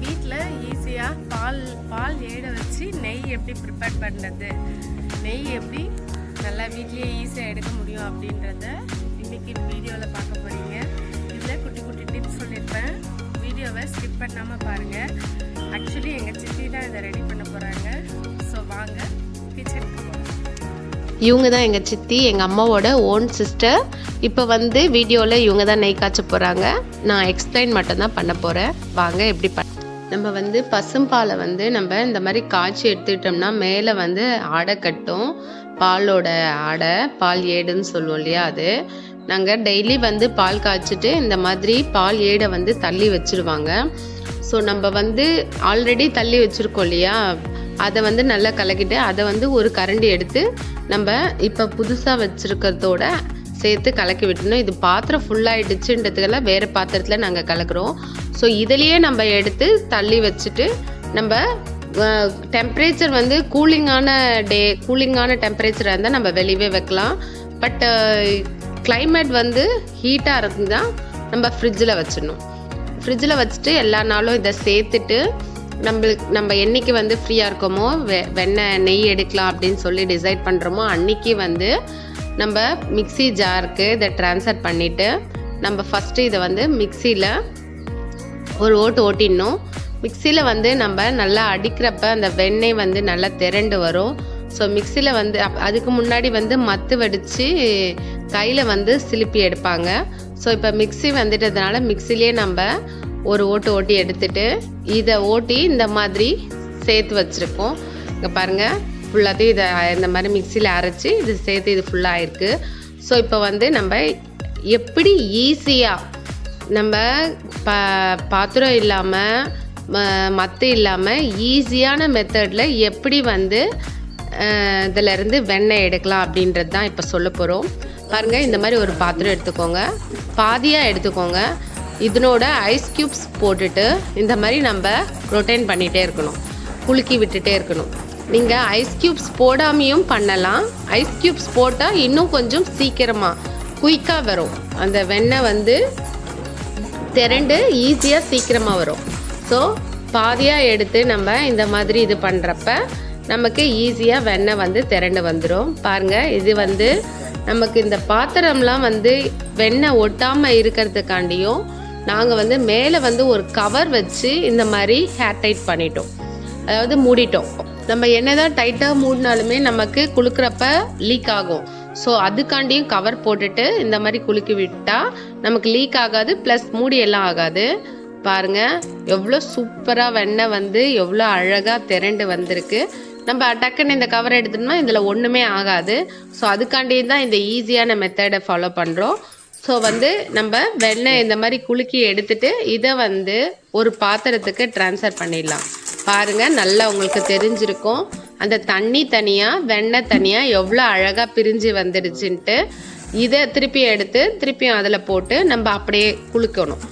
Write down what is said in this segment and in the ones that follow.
வீட்டில் ஈஸியாக பால் பால் ஏட வச்சு நெய் எப்படி ப்ரிப்பேர் பண்ணுறது நெய் எப்படி நல்லா வீட்லேயே ஈஸியாக எடுக்க முடியும் அப்படின்றத இன்னைக்கு வீடியோவில் பார்க்க போகிறீங்க இதில் குட்டி குட்டி டிப்ஸ் சொல்லியிருப்பேன். வீடியோவை ஸ்கிப் பண்ணாமல் பாருங்கள் ஆக்சுவலி எங்கள் சித்தி தான் இதை ரெடி பண்ண போகிறாங்க ஸோ வாங்க கிச்சனுக்கு போகலாம் இவங்க தான் எங்கள் சித்தி எங்கள் அம்மாவோட ஓன் சிஸ்டர் இப்போ வந்து வீடியோவில் இவங்க தான் நெய் காய்ச்ச போகிறாங்க நான் எக்ஸ்பிளைன் மட்டும்தான் பண்ண போகிறேன் வாங்க எப்படி பண் நம்ம வந்து பசும்பாலை வந்து நம்ம இந்த மாதிரி காய்ச்சி எடுத்துக்கிட்டோம்னா மேலே வந்து ஆடை கட்டும். பாலோட ஆடை பால் ஏடுன்னு சொல்லுவோம் இல்லையா அது. நாங்கள் டெய்லி வந்து பால் காய்ச்சிட்டு இந்த மாதிரி பால் ஏடை வந்து தள்ளி வச்சுருவாங்க. ஸோ நம்ம வந்து ஆல்ரெடி தள்ளி வச்சுருக்கோம் இல்லையா? அதை வந்து நல்லா கலக்கிட்டு அதை வந்து ஒரு கரண்டி எடுத்து நம்ம இப்போ புதுசாக வச்சுருக்கிறதோட சேர்த்து கலக்கி விட்டுணும் இது பாத்திரம் ஃபுல்லாகிடுச்சுன்றதுக்கெல்லாம் வேறு பாத்திரத்தில் நாங்கள் கலக்குறோம். ஸோ இதுலேயே நம்ம எடுத்து தள்ளி வச்சுட்டு நம்ம டெம்பரேச்சர் வந்து கூலிங்கான டே கூலிங்கான டெம்பரேச்சராக இருந்தால் நம்ம வெளியவே வைக்கலாம். பட் கிளைமேட் வந்து ஹீட்டாக இருந்தால் நம்ம ஃப்ரிட்ஜில் வச்சிடணும். ஃப்ரிட்ஜில் வச்சுட்டு எல்லா நாளும் இதை சேர்த்துட்டு நம்மளுக்கு நம்ம என்னைக்கு வந்து ஃப்ரீயாக இருக்கோமோ வெ வெண்ணெய் நெய் எடுக்கலாம் அப்படின்னு சொல்லி டிசைட் பண்ணுறோமோ அன்னைக்கு வந்து நம்ம மிக்ஸி ஜாருக்கு இதை ட்ரான்ஸ்ஃபர் பண்ணிவிட்டு நம்ம ஃபஸ்ட்டு இதை வந்து மிக்சியில் ஒரு ஓட்டு ஓட்டிடணும். மிக்சியில் வந்து நம்ம நல்லா அடிக்கிறப்ப அந்த வெண்ணெய் வந்து நல்லா திரண்டு வரும். ஸோ மிக்சியில் வந்து அப்- அதுக்கு முன்னாடி வந்து மத்து வடித்து கையில் வந்து சிலுப்பி எடுப்பாங்க. ஸோ இப்போ மிக்ஸி வந்துட்டதுனால மிக்சிலே நம்ம ஒரு ஓட்டு ஓட்டி எடுத்துட்டு இதை ஓட்டி இந்த மாதிரி சேர்த்து வச்சுருக்கோம். இங்கே பாருங்கள் ஃபுல்லாத்தையும் இதை இந்த மாதிரி மிக்சியில் அரைச்சி இது சேர்த்து இது ஃபுல்லாக ஆயிருக்கு. ஸோ இப்போ வந்து நம்ம எப்படி ஈஸியாக நம்ம ப பாத்திரம் இல்லாமல் மத்து இல்லாமல் ஈஸியான மெத்தடில் எப்படி வந்து இதிலேருந்து இருந்து வெண்ணெய் எடுக்கலாம் அப்படின்றது தான் இப்போ சொல்ல போகிறோம் பாருங்கள் இந்த மாதிரி ஒரு பாத்திரம் எடுத்துக்கோங்க. பாதியாக எடுத்துக்கோங்க. இதனோட ஐஸ் க்யூப்ஸ் போட்டுட்டு இந்த மாதிரி நம்ம ரொட்டேன் பண்ணிகிட்டே இருக்கணும். குலுக்கி விட்டுட்டே இருக்கணும். நீங்கள் ஐஸ் க்யூப்ஸ் போடாமையும் பண்ணலாம். ஐஸ் க்யூப்ஸ் போட்டால் இன்னும் கொஞ்சம் சீக்கிரமாக குயிக்காக வரும். அந்த வெண்ணெய் வந்து திரண்டு ஈஸியாக சீக்கிரமாக வரும். ஸோ பாதியாக எடுத்து நம்ம இந்த மாதிரி இது பண்ணுறப்ப நமக்கு ஈஸியாக வெண்ணெய் வந்து திரண்டு வந்துடும் பாருங்கள் இது வந்து நமக்கு இந்த பாத்திரம்லாம் வந்து வெண்ணெய் ஒட்டாமல் இருக்கிறதுக்காண்டியும் நாங்கள் வந்து மேலே வந்து ஒரு கவர் வச்சு இந்த மாதிரி ஹேர் டைட் பண்ணிட்டோம். அதாவது மூடிட்டோம். நம்ம என்னதான் டைட்டாக மூடினாலுமே நமக்கு குளுக்கிறப்ப லீக் ஆகும். ஸோ அதுக்காண்டியும் கவர் போட்டுட்டு இந்த மாதிரி குலுக்கி விட்டால் நமக்கு லீக் ஆகாது ப்ளஸ் மூடி எல்லாம் ஆகாது. பாருங்க எவ்வளோ சூப்பராக வெண்ணெய் வந்து எவ்வளோ அழகாக திரண்டு வந்திருக்கு. நம்ம டக்குன்னு இந்த கவர் எடுத்தோம்னா இதில் ஒன்றுமே ஆகாது. ஸோ அதுக்காண்டியும் தான் இந்த ஈஸியான மெத்தடை ஃபாலோ பண்ணுறோம் ஸோ வந்து நம்ம வெண்ணெய் இந்த மாதிரி குலுக்கி எடுத்துட்டு இதை வந்து ஒரு பாத்திரத்துக்கு ட்ரான்ஸ்ஃபர் பண்ணிடலாம். பாருங்க நல்லா உங்களுக்கு தெரிஞ்சிருக்கும். அந்த தண்ணி தனியாக வெண்ணெய் தனியாக எவ்வளோ அழகாக பிரிஞ்சு வந்துடுச்சுன்ட்டு இதை திருப்பி எடுத்து திருப்பியும் அதில் போட்டு நம்ம அப்படியே குளிக்கணும்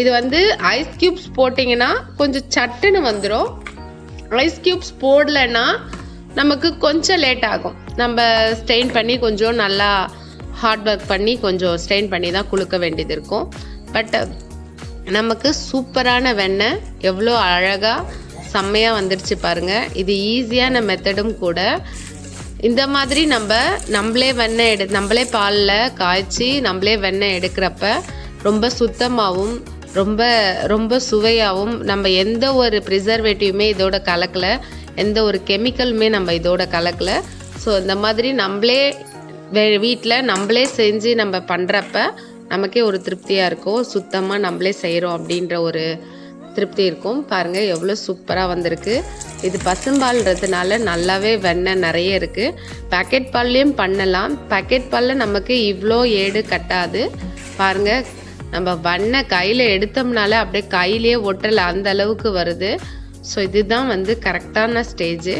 இது வந்து ஐஸ் க்யூப்ஸ் போட்டிங்கன்னா கொஞ்சம் சட்டுன்னு வந்துடும் ஐஸ் க்யூப்ஸ் போடலைன்னா நமக்கு கொஞ்சம் லேட் ஆகும். நம்ம ஸ்டெயின் பண்ணி கொஞ்சம் நல்லா ஹார்ட் ஒர்க் பண்ணி கொஞ்சம் ஸ்ட்ரெயின் பண்ணி தான் குளுக்க வேண்டியது இருக்கும். பட் uh, நமக்கு சூப்பரான வெண்ணெய் எவ்வளோ அழகாக செம்மையாக வந்துடுச்சு பாருங்கள் இது ஈஸியான மெத்தடும் கூட. இந்த மாதிரி நம்ம நம்மளே வெண்ணெய் எடு நம்மளே பாலில் காய்ச்சி நம்மளே வெண்ணெய் எடுக்கிறப்ப ரொம்ப சுத்தமாகவும் ரொம்ப ரொம்ப சுவையாகவும் நம்ம எந்த ஒரு ப்ரிசர்வேட்டிவுமே இதோட கலக்கல. எந்த ஒரு கெமிக்கலுமே நம்ம இதோட கலக்கல. ஸோ இந்த மாதிரி நம்மளே வீட்டில் நம்மளே செஞ்சு நம்ம பண்ணுறப்ப நமக்கே ஒரு திருப்தியாக இருக்கும். சுத்தமாக நம்மளே செய்கிறோம் அப்படின்ற ஒரு திருப்தி இருக்கும். பாருங்கள் எவ்வளோ சூப்பராக வந்திருக்கு. இது பசும்பால்ன்றதுனால நல்லாவே வெண்ணெய் நிறைய இருக்குது பேக்கெட் பால்லையும் பண்ணலாம். பேக்கெட் பாலில் நமக்கு இவ்வளோ ஏடு கட்டாது. பாருங்கள் நம்ம வெண்ணெய் கையில் எடுத்தோம்னாலே அப்படியே கையிலே ஒட்டலை அந்த அளவுக்கு வருது. ஸோ இதுதான் வந்து கரெக்டான ஸ்டேஜு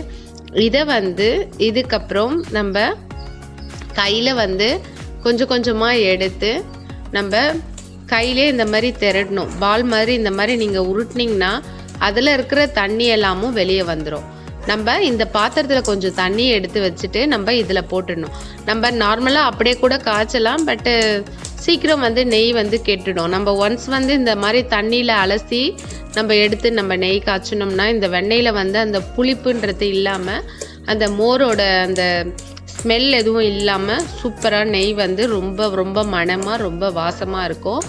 இதை வந்து இதுக்கப்புறம் நம்ம கையில் வந்து கொஞ்சம் கொஞ்சமாக எடுத்து நம்ம கையிலே இந்த மாதிரி திரடணும் பால் மாதிரி இந்த மாதிரி நீங்கள் உருட்டினீங்கன்னா அதில் இருக்கிற தண்ணி எல்லாமும் வெளியே வந்துடும் நம்ம இந்த பாத்திரத்தில் கொஞ்சம் தண்ணி எடுத்து வச்சுட்டு நம்ம இதில் போட்டுடணும். நம்ம நார்மலாக அப்படியே கூட காய்ச்சலாம் பட்டு சீக்கிரம் வந்து நெய் வந்து கெட்டுடும். நம்ம ஒன்ஸ் வந்து இந்த மாதிரி தண்ணியில் அலசி நம்ம எடுத்து நம்ம நெய் காய்ச்சினோம்னா இந்த வெண்ணெயில் வந்து அந்த புளிப்புன்றது இல்லாமல் அந்த மோரோட அந்த ஸ்மெல் எதுவும் இல்லாமல் சூப்பராக நெய் வந்து ரொம்ப ரொம்ப மனமாக ரொம்ப வாசமாக இருக்கும்.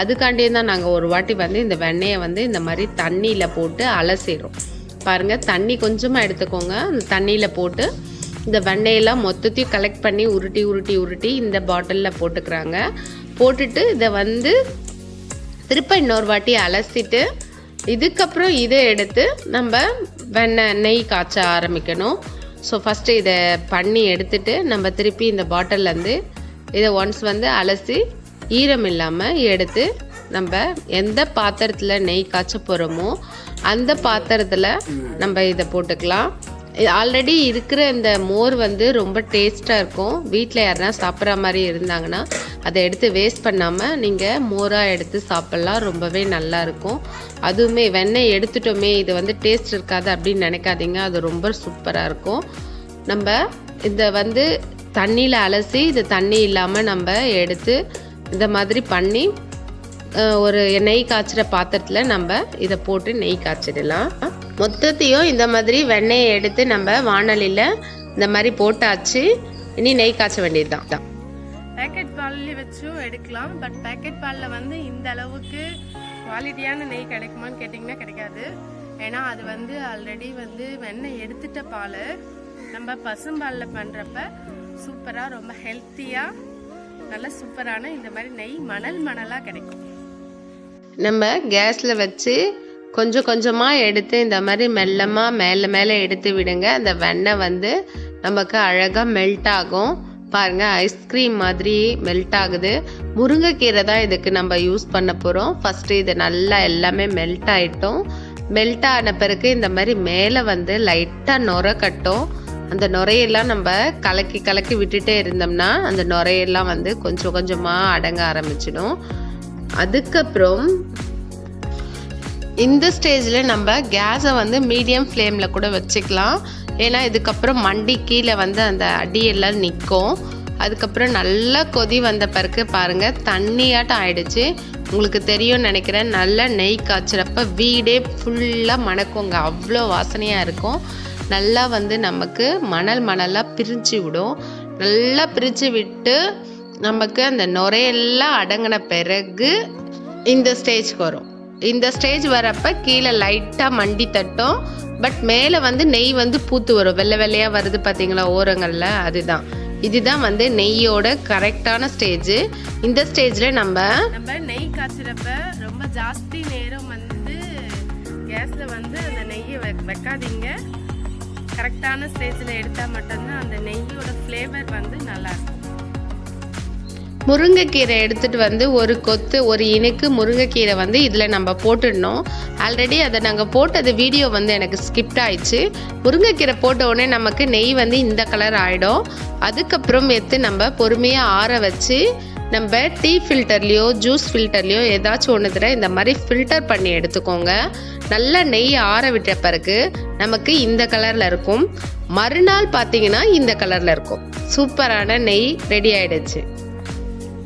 அதுக்காண்டியே தான் நாங்கள் ஒரு வாட்டி வந்து இந்த வெண்ணெயை வந்து இந்த மாதிரி தண்ணியில் போட்டு அலசிடுறோம். பாருங்கள் தண்ணி கொஞ்சமாக எடுத்துக்கோங்க. அந்த தண்ணியில் போட்டு இந்த வெண்ணெயெல்லாம் மொத்தத்தையும் கலெக்ட் பண்ணி உருட்டி உருட்டி உருட்டி இந்த பாட்டிலில் போட்டுக்கிறாங்க. போட்டுட்டு இதை வந்து திருப்ப இன்னொரு வாட்டி அலசிட்டு இதுக்கப்புறம் இதை எடுத்து நம்ம வெண்ணெய் நெய் காய்ச்ச ஆரம்பிக்கணும். ஸோ ஃபஸ்ட்டு இதை பண்ணி எடுத்துட்டு நம்ம திருப்பி இந்த பாட்டில்லேருந்து இதை ஒன்ஸ் வந்து அலசி ஈரம் இல்லாமல் எடுத்து நம்ம எந்த பாத்திரத்தில் நெய் காய்ச்ச போகிறோமோ அந்த பாத்திரத்தில் நம்ம இதை போட்டுக்கலாம். ஆல்ரெடி இருக்கிற இந்த மோர் வந்து ரொம்ப டேஸ்ட்டாக இருக்கும். வீட்டில் யாருனா சாப்பிட்ற மாதிரி இருந்தாங்கன்னா அதை எடுத்து வேஸ்ட் பண்ணாமல் நீங்கள் மோராக எடுத்து சாப்பிட்லாம். ரொம்பவே நல்லா இருக்கும். அதுவுமே வெண்ணெய் எடுத்துட்டோமே இது வந்து டேஸ்ட் இருக்காது அப்படின்னு நினைக்காதீங்க. அது ரொம்ப சூப்பராக இருக்கும். நம்ம இதை வந்து தண்ணியில் அலசி இது தண்ணி இல்லாமல் நம்ம எடுத்து இந்த மாதிரி பண்ணி ஒரு நெய் காய்ச்சுற பாத்திரத்தில் நம்ம இதை போட்டு நெய் காய்ச்சிடலாம். மொத்தத்தையும் இந்த மாதிரி வெண்ணெயை எடுத்து நம்ம வானலியில் இந்த மாதிரி போட்டாச்சு. இனி நெய் காய்ச்ச வேண்டியது தான் பேக்கெட் பால்ல வச்சும் எடுக்கலாம். பட் பேக்கெட் பாலில் வந்து இந்த அளவுக்கு குவாலிட்டியான நெய் கிடைக்குமான்னு கேட்டிங்கன்னா கிடைக்காது. ஏன்னா அது வந்து ஆல்ரெடி வந்து வெண்ணெய் எடுத்துட்ட பால். நம்ம பசும்பாலில் பண்ணுறப்ப சூப்பராக ரொம்ப ஹெல்த்தியாக நல்ல சூப்பரான இந்த மாதிரி நெய் மணல் மணலாக கிடைக்கும். நம்ம கேஸில் வச்சு கொஞ்சம் கொஞ்சமாக எடுத்து இந்த மாதிரி மெல்லமாக மேலே மேலே எடுத்து விடுங்க. அந்த வெண்ணெய் வந்து நமக்கு அழகாக மெல்ட் ஆகும். பாருங்கள் ஐஸ்கிரீம் மாதிரி மெல்ட் ஆகுது. முருங்கைக்கீரை தான் இதுக்கு நம்ம யூஸ் பண்ண போகிறோம் ஃபஸ்ட்டு இது நல்லா எல்லாமே மெல்ட் ஆகிட்டோம் மெல்ட் ஆன பிறகு இந்த மாதிரி மேலே வந்து லைட்டாக நுர கட்டும். அந்த நுரையெல்லாம் நம்ம கலக்கி கலக்கி விட்டுட்டே இருந்தோம்னா அந்த நுரையெல்லாம் வந்து கொஞ்சம் கொஞ்சமாக அடங்க ஆரம்பிச்சிடும். அதுக்கப்புறம் இந்த ஸ்டேஜில் நம்ம கேஸை வந்து மீடியம் ஃப்ளேமில் கூட வச்சுக்கலாம். ஏன்னா இதுக்கப்புறம் மண்டி கீழே வந்து அந்த அடியெல்லாம் நிற்கும் அதுக்கப்புறம் நல்லா கொதி வந்த பிறகு பாருங்கள் தண்ணியாட்டம் ஆயிடுச்சு. உங்களுக்கு தெரியும்னு நினைக்கிறேன் நல்லா நெய் காய்ச்சிறப்ப வீடே ஃபுல்லாக மணக்குங்க. அவ்வளோ வாசனையாக இருக்கும். நல்லா வந்து நமக்கு மணல் மணலாக பிரித்து விடும். நல்லா பிரித்து விட்டு நமக்கு அந்த நுரையெல்லாம் அடங்கின பிறகு இந்த ஸ்டேஜ்க்கு வரும். இந்த ஸ்டேஜ் வரப்ப கீழே லைட்டாக மண்டி தட்டும். பட் மேலே வந்து நெய் வந்து பூத்து வரும். வெள்ளை வெள்ளையாக வருது பார்த்தீங்களா ஓரங்களில் அதுதான். இதுதான் வந்து நெய்யோட கரெக்டான ஸ்டேஜ் இந்த ஸ்டேஜில் நம்ம நம்ம நெய் காய்ச்சிறப்ப ரொம்ப ஜாஸ்தி நேரம் வந்து கேஸில் வந்து அந்த நெய்யை வெ- வைக்காதீங்க. கரெக்டான ஸ்டேஜில் எடுத்தால் மட்டும்தான் அந்த நெய்யோட ஃப்ளேவர் வந்து நல்லாயிருக்கும் முருங்கைக்கீரை எடுத்துகிட்டு வந்து ஒரு கொத்து ஒரு இனுக்கு முருங்கைக்கீரை வந்து இதில் நம்ம போட்டுடணும். ஆல்ரெடி அதை நாங்கள் போட்டது வீடியோ வந்து எனக்கு ஸ்கிப்ட் ஆயிடுச்சு. முருங்கைக்கீரை போட்ட உடனே நமக்கு நெய் வந்து இந்த கலர் ஆகிடும் அதுக்கப்புறம் எடுத்து நம்ம பொறுமையாக ஆற வச்சு நம்ம டீ ஃபில்டர்லேயோ ஜூஸ் ஃபில்டர்லேயோ ஏதாச்சும் ஒன்றுத்துல இந்த மாதிரி ஃபில்டர் பண்ணி எடுத்துக்கோங்க. நல்லா நெய் ஆற விட்ட பிறகு நமக்கு இந்த கலரில் இருக்கும். மறுநாள் பார்த்தீங்கன்னா இந்த கலரில் இருக்கும். சூப்பரான நெய் ரெடி ஆயிடுச்சு.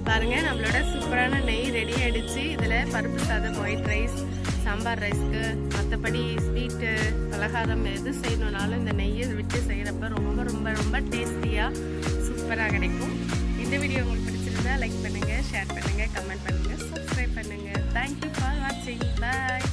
பாருங்கள் நம்மளோட சூப்பரான நெய் ரெடி ஆகிடுச்சு இதில் பருப்பு சாதம் ஒயிட் ரைஸ் சாம்பார் ரைஸ்க்கு மற்றபடி ஸ்வீட்டு பலகாரம் எது செய்யணுனாலும் இந்த நெய்யை விட்டு செய்கிறப்ப ரொம்ப ரொம்ப ரொம்ப டேஸ்டியாக சூப்பராக கிடைக்கும். இந்த வீடியோ உங்களுக்கு பிடிச்சிருந்தா லைக் பண்ணுங்கள் ஷேர் பண்ணுங்கள் கமெண்ட் பண்ணுங்கள் சப்ஸ்கிரைப் பண்ணுங்கள் தேங்க்யூ ஃபார் வாட்சிங் பாய்